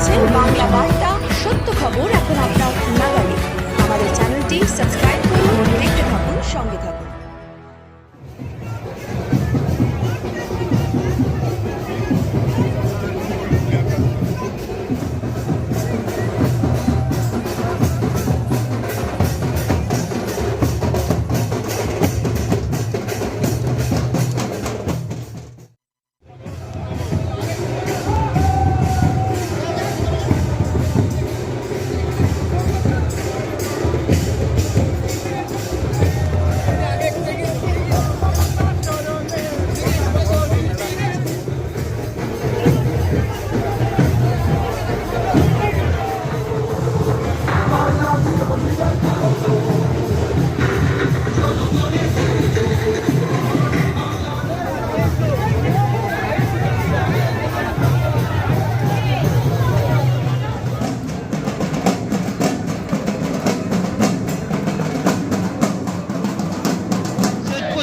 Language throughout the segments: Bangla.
谁有包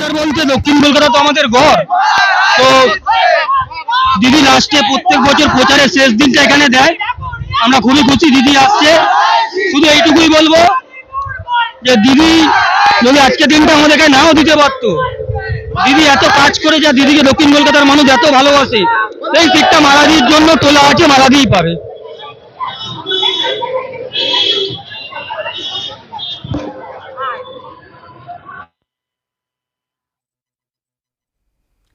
প্রচার বলতে দক্ষিণ কলকাতা তো আমাদের ঘর। তো দিদি লাস্টে প্রত্যেক বছর প্রচারের শেষ দিনটা এখানে দেয়। আমরা খুবই খুশি দিদি আসছে। শুধু এইটুকুই বলব যে দিদি যদি আজকে দিনটা আমাদের এখানে নাও দিতে পারতো। দিদি এত কাজ করে যা দিদিকে দক্ষিণ কলকাতার মানুষ এত ভালোবাসে। এই সিটটা মালাদির জন্য তোলা আছে, মালাদিই পাবে।